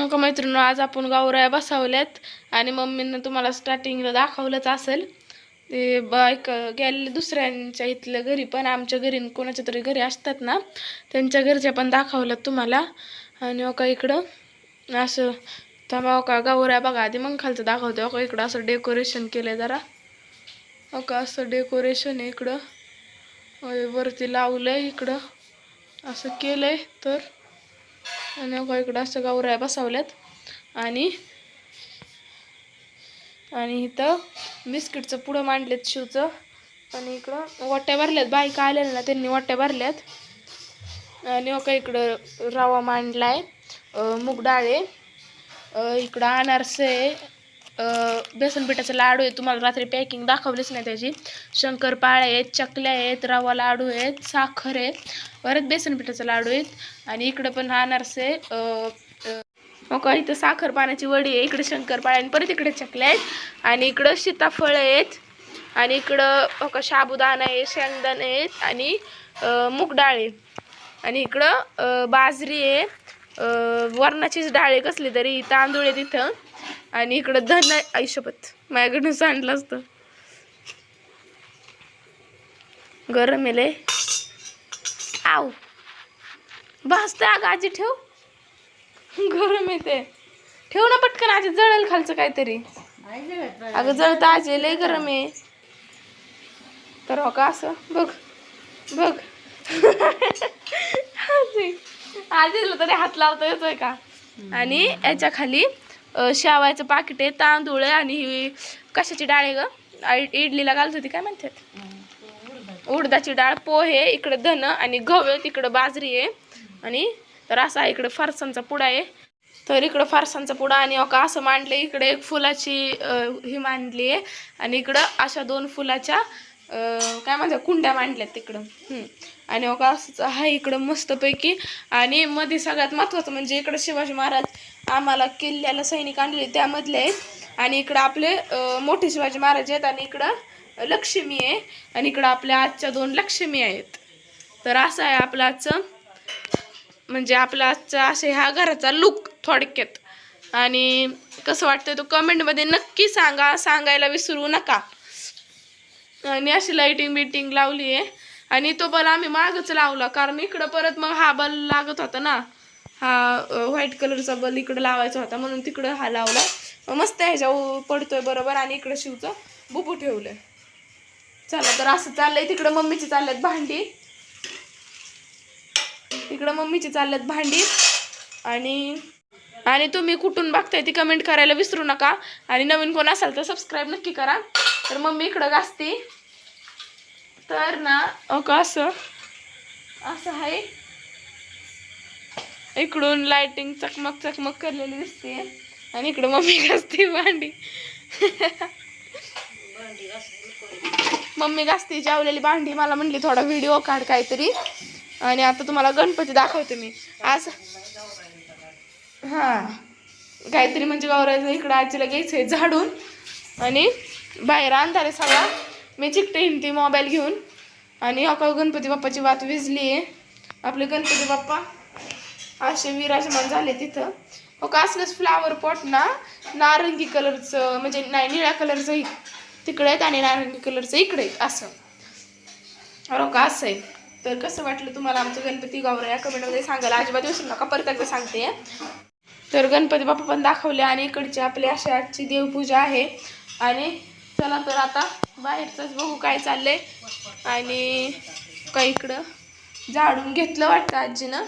नका मैत्रिणी आज आपण गावराया बसवल्यात आणि मम्मीनं तुम्हाला स्टार्टिंगला दाखवलंच असेल. ते बायक गेलेले दुसऱ्यांच्या इथल्या घरी पण आमच्या घरी कोणाच्या तरी घरी असतात ना त्यांच्या घरच्या पण दाखवल्यात तुम्हाला. आणि हो ओका इकडं असं थांबा ओका का बघा आधी मग खालचं दाखवते हो ओका इकडं असं डेकोरेशन केलं जरा. ओका असं डेकोरेशन आहे इकडं. होय, वरती आहे इकडं. असं केलंय तर. आणि अगं इकडं असं गावराया बसवल्यात. आणि आणि इथं बिस्किटचं पुढं मांडलेत शिवचं. आणि इकडं वाट्या भरल्यात बायका आलेल्या ना त्यांनी वाट्या भरल्यात. आणि अका इकडं रवा मांडलाय अं, मूग डाळ आहे इकडं अनारसे आहे बेसन पिठाचे लाडू आहे तुम्हाला रात्री पॅकिंग दाखवलीच नाही त्याची. शंकरपाळ्या आहेत चकल्या आहेत रवा लाडू आहेत साखर आहे. परत बेसन पिठाचे लाडू आहेत. आणि इकडं पण अनारसे अं, हो का? इथं साखर पाण्याची वडी आहे. इकडे शंकरपाळ्या आणि परत इकडे चकल्या आहेत. आणि इकडं सीताफळ आहेत. आणि इकडं हो का साबुदाणा आहे शेंगदाणे आहेत. आणि अं, मूग डाळ आहे. आणि इकडं बाजरी आहे. वरणाचीच डाळ आहे कसली तरी. तांदूळ आहे तिथं आणि इकडं धन आहे. आयुष्यपत माझ्याकडनं सांडलं असतं. गरम आहे आव भाजते अगं आजी ठेव. गरम येते ठेव ना पटकन आजी जळेल खालचं काहीतरी. अगं जळतं आजी लय गरम आहे. तर हो का असं? बघ. बघ. आजी. आजीला तरी हात लावता येतोय का? आणि याच्या खाली शेवायचं पाकिट आहे तांदूळ आहे आणि ही कशाची डाळ आहे ग? आई- इडलीला घालत होती काय म्हणतात? उडदाची डाळ पोहे इकडे धन आणि गहू आहे तिकडं बाजरी आहे. आणि तर असा इकडे फरसांचा पुडा आहे. तर इकडं फारसांचा पुडा आणि अका असं मांडलं इकडे एक फुलाची ही मांडली आहे आणि इकडं अशा दोन फुलाच्या काय म्हणतात कुंड्या मांडल्यात तिकडं. आणि आणि का असंच आहे इकडं मस्तपैकी. आणि मध्ये सगळ्यात महत्त्वाचं म्हणजे इकडं शिवाजी महाराज आम्हाला किल्ल्याला सैनिक आणले त्यामधले आहेत. आणि इकडं आपले मोठे शिवाजी महाराज आहेत आणि इकडं लक्ष्मी आहे. आणि इकडं आपल्या आजच्या दोन लक्ष्मी आहेत. तर असं आहे आपलं आजचं. म्हणजे आपला आजचा असे ह्या घराचा लुक थोडक्यात. आणि कसं वाटतंय तो कमेंटमध्ये नक्की सांगा. सांगायला विसरू नका. आणि अशी लाईटिंग बिटिंग लावली आहे. आणि तो बल आम्ही मागच लावला कारण इकडं परत मग हा बल लागत होता ना. हा व्हाईट कलरचा बल इकडं लावायचा होता म्हणून तिकडं हा लावला. मस्त ह्याच्या पडतोय बरोबर आणि इकडं शिवचं बुबू ठेवलंय. चला तर असं चाललंय तिकडं मम्मीची चालल्यात भांडी. तिकडं मम्मीची चालल्यात भांडी. आणि आणि तुम्ही कुठून बघताय ती कमेंट करायला विसरू नका. आणि नवीन कोण असाल तर सबस्क्राईब नक्की करा. तर मम्मी इकडं घासते. तर ना अक असं. असं आहे. इकडून लाइटिंग चकमक चकमक करलेली दिसते. आणि इकडं मम्मी घासते भांडी. मम्मी घासते जेवलेली भांडी. मला म्हणली थोडा व्हिडिओ काढ काहीतरी. आणि आता तुम्हाला गणपती दाखवते मी. आज हां. काहीतरी म्हणजे गौरायचं इकडं आजीला घ्यायचं आहे झाडून. आणि बाहेर अंधारे आहे सगळा. मी चिकटे हिंडते मोबाईल घेऊन. आणि अका गणपती बाप्पाची वात विजली आहे. आपले गणपती बाप्पा. असे विराजमान झाले तिथं. हो का असलंच फ्लावर पॉट ना? नारंगी कलरचं म्हणजे नाही निळ्या कलरचं तिकडे आहेत आणि नारंगी कलरचं इकडे आहेत असं. हो का असं आहे. तर कसं वाटलं तुम्हाला आमचं गणपती गौरा या कमेंटमध्ये सांगायला अजिबात विसरू नका परत एकदा सांगते. तर गणपती बाप्पा पण दाखवले आणि इकडची आपली अशी आजची देवपूजा आहे. आणि चला तर आता बाहेरचंच बघू काय चाललंय. आणि का इकडं झाडून घेतलं वाटतं आजीनं.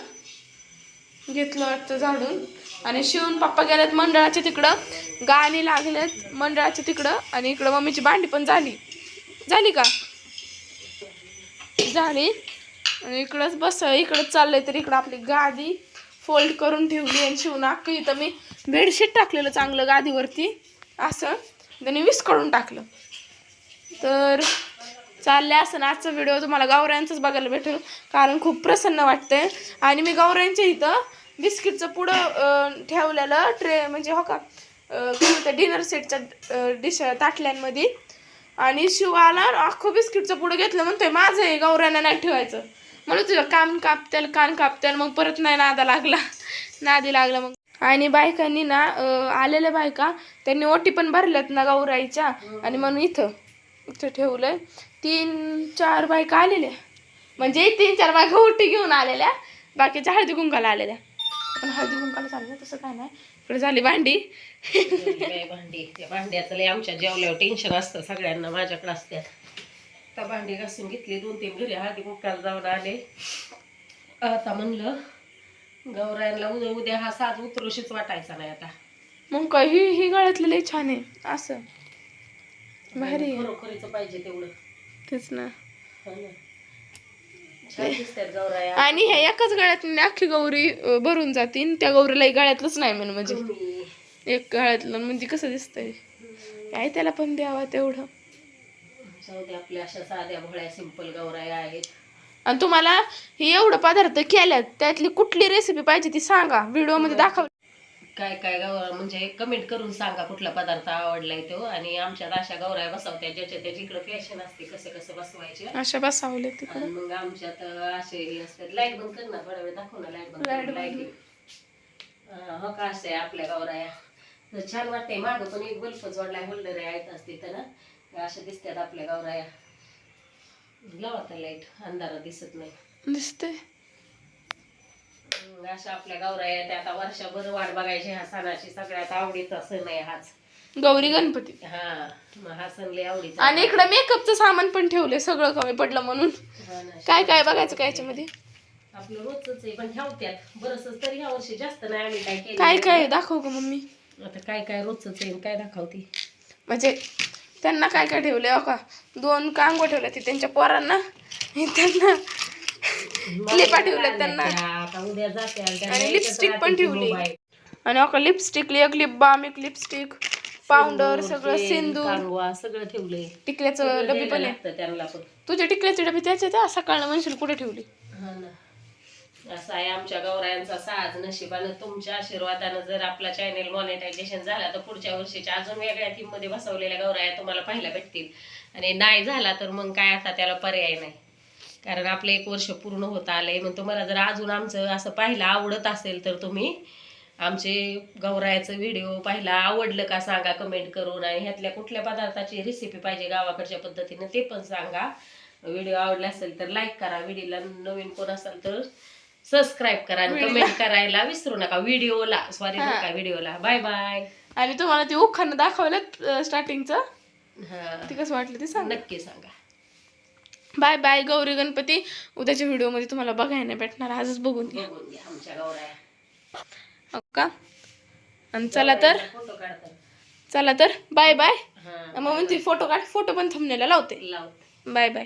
घेतलं वाटतं झाडून. आणि शिवून पप्पा गेल्यात मंडळाच्या तिकडं. गाणी लागलेत मंडळाच्या तिकडं. आणि इकडं मम्मीची भांडी पण झाली. झाली का? झाली. आणि इकडंच बस इकडंच चाललंय तर इकडं आपली गादी फोल्ड करून ठेवली आणि शिवून अख्खं इथं मी बेडशीट टाकलेलं चांगलं गादीवरती. असं. त्यांनी काढून टाकलं. तर चालले असं ना आजचा व्हिडिओ तुम्हाला गावऱ्यांचाच बघायला भेटेल. कारण खूप प्रसन्न वाटतंय. आणि मी गावऱ्यांच्या इथं बिस्किटचं पुढं ठेवलेलं ट्रे म्हणजे हो का त्या डिनर सेटच्या डिश ताटल्यांमध्ये. आणि शिव आला अख्खं बिस्किटचं पुढं घेतलं म्हणतोय माझं आहे गौऱ्यांना नाही ठेवायचं. म्हणून तुझं कान कापत्याल कान कापत्याल. मग परत नाही नादा लागला. नादी लागला मग. आणि बायकांनी ना आलेल्या बायका त्यांनी ओटी पण भरल्यात ना गौराईच्या. आणि म्हणून इथं इथं ठेवलंय. तीन चार बायका आलेल्या. म्हणजे तीन चार बायका ओटी घेऊन आलेल्या. बाकीच्या हळदी कुंकाला आलेल्या. पण हळदी कुंकाला चाललं तसं काय नाही. इकडे झाली भांडी. भांडी. त्या भांड्याचं लय आमच्या जेवल्यावर टेन्शन असतं सगळ्यांना माझ्याकडे असतात आता भांडी घासून घेतली दोन तीन घरी हळदी कुंकाला जाऊन आले. आता म्हणलं गौरायांना उद्या उद्या हा साज उतरुशीच वाटायचा नाही आता. मग काय ही गळ्यातलं छान आहे. असं. भारी आहे. खरोखरीच पाहिजे तेवढं. तेच ना. हो ना. छान दिसतात गौराया. आणि ह्या एकाच गळ्यात अख्खी गौरी अं, भरून जातील त्या गौरीला गळ्यातलंच नाही म्हणून म्हणजे. कमी. एक गळ्यातलं म्हणजे कसं दिसतंय? काय त्याला पण द्यावा तेवढं. जाऊ दे आपल्या अशा साध्या भोळ्या सिंपल गौराया आहेत. आणि तुम्हाला हे एवढं पदार्थ केल्यात त्यातली कुठली रेसिपी पाहिजे ती सांगा. व्हिडिओमध्ये दाखव काय काय गौरा म्हणजे कमेंट करून सांगा कुठला पदार्थ आवडलाय तो. आणि आमच्यात अशा गौराया बसवत्या ज्याच्या त्याच्याकडे फॅशन असते कसं कसं बसवायचे. अशा बसावले आणि तिकडं. मग आमच्यात असे हे असतात. लाइट बंद कर ना थोडा वेळ दाखव ना लाइट बंद Light बंद. lighting. हो का असते आपल्या गौराया तर छान वाटतंय. मागं पण एक बल्ब जोडलाय होल्डर आहेत असते तर ना. अशा दिसतात आपल्या गौराया लावा लाइट अंधारात दिसत नाही. दिसतंय. मग अशा आपल्या गौराया त्या आता वर्षभर वाट बघायची ह्या सणाची सगळ्यात आवडीचा सण आहे हाच. गौरी गणपती. हा मग हा सण लय आवडीचा आणि इकडं मेकअपचं सामान पण ठेवलंय सगळं कमी पडलं म्हणून. हा ना. काय काय बघायचं काय याच्यामध्ये? आपलं रोजच आहे पण ठेवत्यात. बरंच तरी ह्या वर्षी जास्त नाही आम्ही काय केलं. काय काय दाखव का मम्मी. आता काय काय रोजच आहे काय दाखवते? म्हणजे त्यांना काय काय ठेवलंय हो का? दोन कांगो ठेवल्या ती त्यांच्या पोरांना? त्यांना क्लिपा ठेवल्यात त्यांना. आणि lipstick पण ठेवली. आणि हो का लिपस्टिक एक लिप बाम एक लिपस्टिक पावडर सगळं सिंदूर. सगळं ठेवलंय. टिकल्याचं डबी पण तुझ्या टिकल्याची डबी त्याच्या त्या सकाळनं म्हणशील कुठे ठेवली? हा असं आहे आमच्या गौरायांचा साज नशिबानं तुमच्या आशीर्वादानं जर आपला चॅनेल मॉनिटायझेशन झाला तर पुढच्या वर्षीच्या अजून वेगळ्या थीममध्ये बसवलेल्या गौराया तुम्हाला पाहायला भेटतील. आणि नाही झाला तर मग काय आता त्याला पर्याय नाही. कारण आपलं एक वर्ष पूर्ण होत आलंय. मग तुम्हाला जर अजून आमचं असं पाहायला आवडत असेल तर तुम्ही आमचे गौरायाचं व्हिडिओ पाहिला आवडलं का सांगा कमेंट करून. आणि ह्यातल्या कुठल्या पदार्थाची रेसिपी पाहिजे गावाकडच्या पद्धतीनं ते पण सांगा. व्हिडिओ आवडला असेल तर लाईक करा. व्हिडिओला नवीन कोण असेल तर सबस्क्राईब करा आणि कमेंट करायला विसरू नका. व्हिडिओला सॉरी हा. नका व्हिडिओला बाय बाय आणि तुम्हाला ती उखाणं दाखवलं स्टार्टिंगचं ती कसं वाटलं ते सांग. नक्की सांगा. Bye bye Gauri Ganpati. उद्याच्या व्हिडिओमध्ये तुम्हाला बघायला भेटणार. आजच बघून घ्या. बघून घ्या आमच्या गौराया हो का? आणि चला तर फोटो काढतात चला तर बाय बाय हा मग म्हणते फोटो काढ फोटो पण थंबनेला लावते. लाव बाय बाय